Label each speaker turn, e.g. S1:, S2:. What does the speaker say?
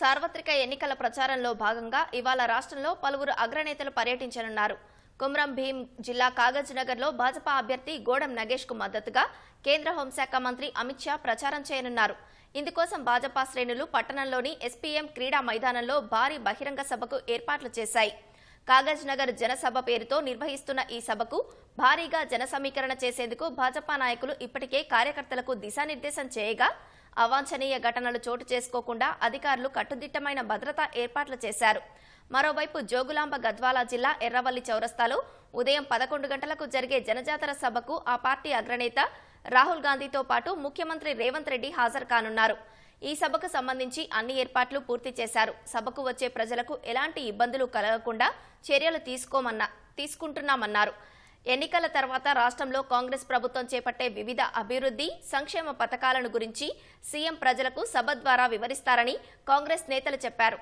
S1: సార్వత్రిక ఎన్నికల ప్రచారంలో భాగంగా ఇవాళ రాష్ట్రంలో పలువురు అగ్రనేతలు పర్యటించనున్నారు. కుమ్రం భీం జిల్లా కాగజ్ నగర్లో భాజపా అభ్యర్థి గోడం నగేష్కు మద్దతుగా కేంద్ర హోంశాఖ మంత్రి అమిత్ షా ప్రచారం చేయనున్నారు. ఇందుకోసం భాజపా శ్రేణులు పట్టణంలోని ఎస్పీఎం క్రీడా మైదానంలో భారీ బహిరంగ సభకు ఏర్పాట్లు చేశాయి. కాగజ్ నగర్ జనసభ పేరుతో నిర్వహిస్తున్న ఈ సభకు భారీగా జన సమీకరణ చేసేందుకు భాజపా నాయకులు ఇప్పటికే కార్యకర్తలకు దిశానిర్దేశం చేయగా అవాంఛనీయ ఘటనలు చోటు చేసుకోకుండా అధికారులు కట్టుదిట్టమైన భద్రతా ఏర్పాట్లు చేశారు. మరోవైపు జోగులాంబ గద్వాల జిల్లా ఎర్రవల్లి చౌరస్తాలో ఉదయం పదకొండు గంటలకు జరిగే జనజాతర సభకు ఆ పార్టీ అగ్రనేత రాహుల్ గాంధీతో పాటు ముఖ్యమంత్రి రేవంత్ రెడ్డి హాజరు కానున్నారు. ఈ సభకు సంబంధించి అన్ని ఏర్పాట్లు పూర్తి చేశారు. సభకు వచ్చే ప్రజలకు ఎలాంటి ఇబ్బందులు కలగకుండా చర్యలు తీసుకోమన్నా తీసుకుంటున్నామన్నారు. ఎన్నికల తర్వాత రాష్ట్రంలో కాంగ్రెస్ ప్రభుత్వం చేపట్టే వివిధ అభివృద్ధి సంక్షేమ పథకాలను గురించి సీఎం ప్రజలకు సభ ద్వారా వివరిస్తారని కాంగ్రెస్ నేతలు చెప్పారు.